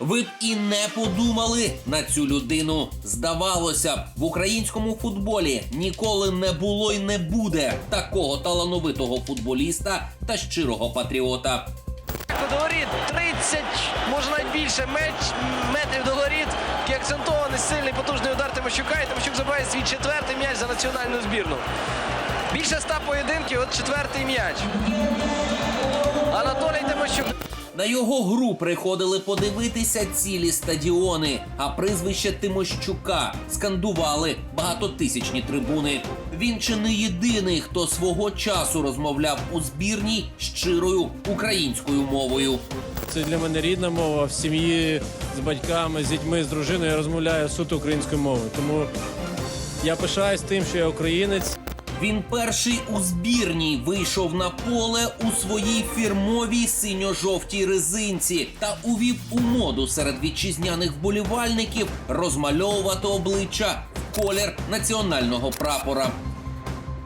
Ви б і не подумали на цю людину. Здавалося б, в українському футболі ніколи не було й не буде такого талановитого футболіста та щирого патріота. До воріт 30, може навіть більше меч, метрів до воріт. Акцентований, сильний, потужний удар Тимощука. І Тимощук забирає свій четвертий м'яч за національну збірну. Більше ста поєдинків, от четвертий м'яч. Анатолій Тимощук. На його гру приходили подивитися цілі стадіони, а прізвище Тимощука скандували багатотисячні трибуни. Він чи не єдиний, хто свого часу розмовляв у збірній щирою українською мовою. Це для мене рідна мова. В сім'ї з батьками, з дітьми, з дружиною я розмовляю суто українською мовою. Тому я пишаюсь тим, що я українець. Він перший у збірній вийшов на поле у своїй фірмовій синьо-жовтій резинці та увів у моду серед вітчизняних вболівальників розмальовувати обличчя в колір національного прапора.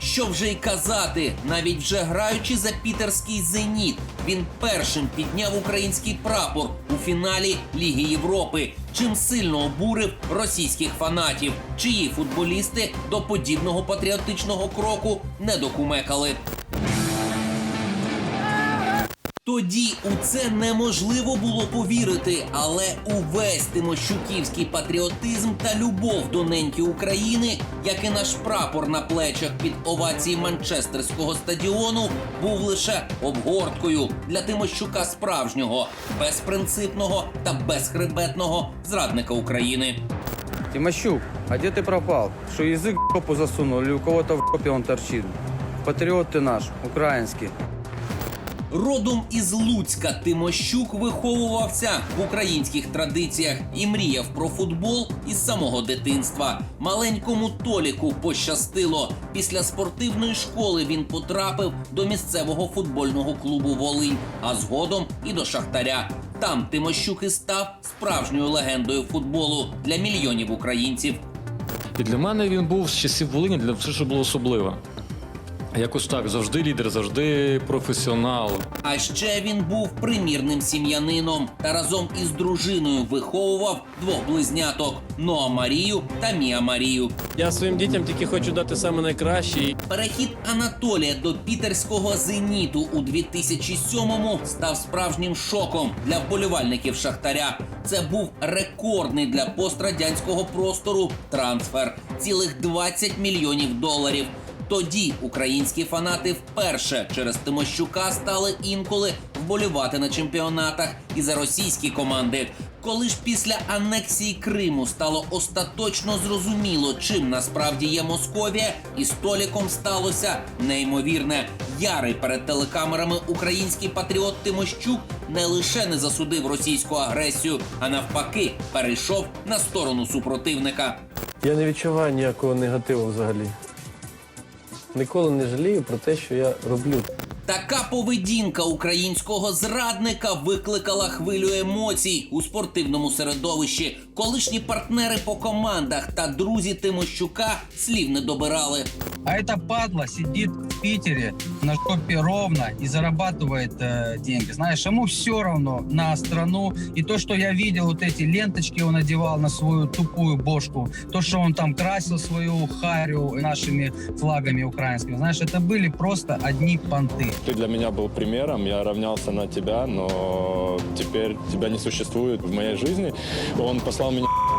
Що вже й казати, навіть вже граючи за пітерський зеніт, він першим підняв український прапор у фіналі Ліги Європи, чим сильно обурив російських фанатів, чиї футболісти до подібного патріотичного кроку не докумекали. Тоді у це неможливо було повірити, але увесь тимощуківський патріотизм та любов до неньки України, як і наш прапор на плечах під овації Манчестерського стадіону, був лише обгорткою для Тимощука справжнього, безпринципного та безхребетного зрадника України. Тимощук, а где ты пропал? Что язык в жопу засунул или у кого-то в жопе он торчит? Патриот ты наш, украинский. Родом із Луцька Тимощук виховувався в українських традиціях і мріяв про футбол із самого дитинства. Маленькому Толіку пощастило. Після спортивної школи він потрапив до місцевого футбольного клубу Волинь, а згодом і до Шахтаря. Там Тимощук і став справжньою легендою футболу для мільйонів українців. І для мене він був з часів Волині, для все, що було особливо. Якось так, завжди лідер, завжди професіонал. А ще він був примірним сім'янином та разом із дружиною виховував двох близняток Ноа Марію та Мія Марію. Я своїм дітям тільки хочу дати саме найкраще. Перехід Анатолія до пітерського зеніту у 2007-му став справжнім шоком для вболівальників Шахтаря. Це був рекордний для пострадянського простору трансфер цілих 20 мільйонів доларів. Тоді українські фанати вперше через Тимощука стали інколи вболівати на чемпіонатах і за російські команди. Коли ж після анексії Криму стало остаточно зрозуміло, чим насправді є Московія, і століком сталося неймовірне. Ярий перед телекамерами український патріот Тимощук не лише не засудив російську агресію, а навпаки перейшов на сторону супротивника. я не відчуваю ніякого негативу взагалі. Ніколи не жалію про те, що я роблю. Така поведінка українського зрадника викликала хвилю емоцій у спортивному середовищі Колишні партнери по командах та друзі Тимощука слів не добирали. А эта падла сидит в Питере на жопе ровно и зарабатывает э, деньги. Знаешь, ему все равно на страну. И то, что я видел, вот эти ленточки он одевал на свою тупую бошку, то, что он там красил свою харю нашими флагами украинскими, знаешь, это были просто одни понты. Ты для меня был примером, я равнялся на тебя, но теперь тебя не существует в моей жизни. Он послал меня,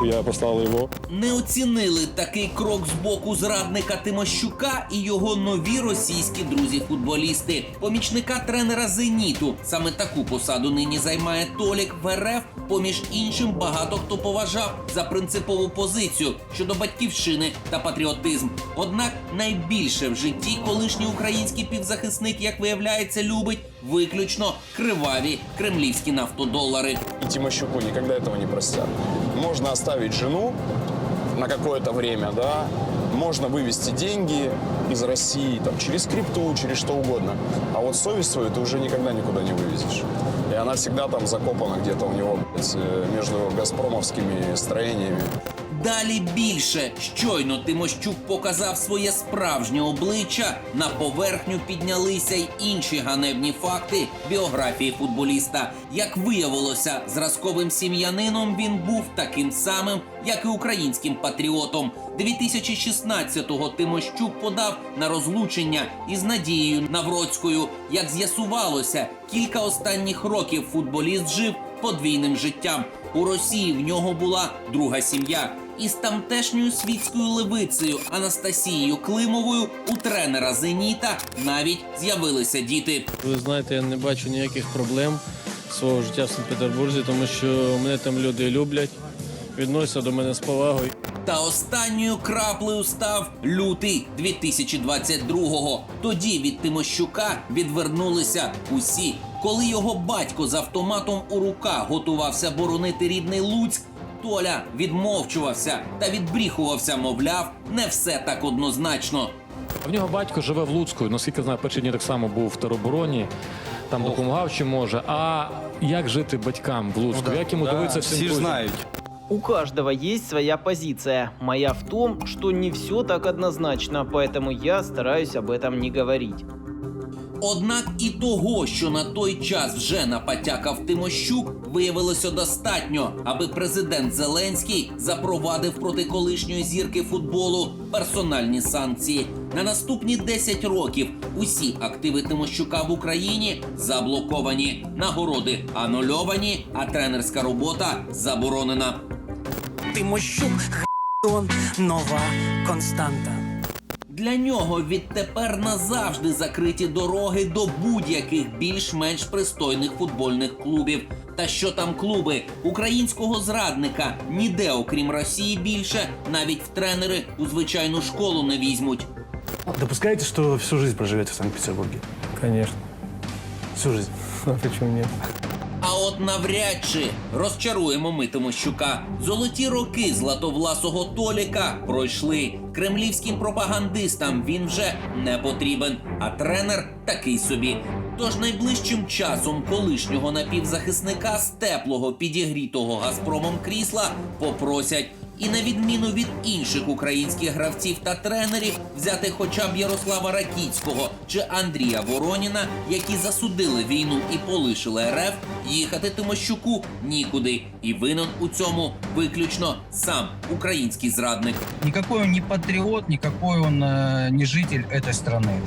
я послал его. Не оцінили такий крок з боку зрадника Тимощука і його нові російські друзі-футболісти. Помічника тренера Зеніту. Саме таку посаду нині займає Толік в РФ. Поміж іншим, багато хто поважав за принципову позицію щодо батьківщини та патріотизм. Однак найбільше в житті колишній український півзахисник, як виявляється, любить виключно криваві кремлівські нафтодолари. И Тимощуку никогда этого не простят. Можно оставить жену на какое-то время, да, можно вывести деньги из России, там, через крипту, через что угодно. А вот совесть свою ты уже никогда никуда не вывезешь. И она всегда там закопана где-то у него блядь, э, между газпромовскими строениями. Далі більше щойно Тимощук показав своє справжнє обличчя. На поверхню піднялися й інші ганебні факти біографії футболіста. Як виявилося, зразковим сім'янином він був таким самим, як і українським патріотом. 2016-го Тимощук подав на розлучення із Надією Навроцькою. Як з'ясувалося, кілька останніх років футболіст жив подвійним життям. У Росії в нього була друга сім'я. Із тамтешньою світською левицею Анастасією Климовою у тренера Зеніта навіть з'явилися діти. Ви знаєте, я не бачу ніяких проблем свого життя в Санкт-Петербурзі, тому що мене там люди люблять, відносяться до мене з повагою. Та останньою краплею став лютий 2022-го. Тоді від Тимощука відвернулися усі. Коли його батько з автоматом у руках готувався боронити рідний Луцьк, Толя відмовчувався та відбріхувався, мовляв, не все так однозначно. В нього батько живе в Луцьку. Наскільки знаю, перші дні так само був в теробороні, там допомагав чи може. А як жити батькам в Луцьку? Як йому дивитися всім друзям? У каждого есть своя позиция. Моя в том, что не все так однозначно, поэтому я стараюсь об этом не говорить. Однак і того, що на той час вже напатякав Тимощук, виявилося достатньо, аби президент Зеленський запровадив проти колишньої зірки футболу персональні санкції. На наступні 10 років усі активи Тимощука в Україні заблоковані, нагороди анульовані, а тренерська робота заборонена. Тимощук х**он нова константа. Для нього відтепер назавжди закриті дороги до будь-яких більш-менш пристойних футбольних клубів. Та що там клуби українського зрадника ніде, окрім Росії, більше навіть в тренери у звичайну школу не візьмуть. Допускаете, что всю жизнь проживете в Санкт-Петербурге? Звісно. Всю жизнь. А чому ні? А от навряд чи розчаруємо ми Тимощука. Золоті роки златовласого Толіка пройшли. Кремлівським пропагандистам він вже не потрібен, а тренер такий собі. Тож найближчим часом колишнього напівзахисника з теплого підігрітого Газпромом крісла попросять. І на відміну від інших українських гравців та тренерів взяти хоча б Ярослава Ракіцького чи Андрія Вороніна, які засудили війну і полишили РФ, їхати Тимощуку нікуди. І винен у цьому виключно сам український зрадник. Никакой он не патриот, никакой он э, не житель этой страны.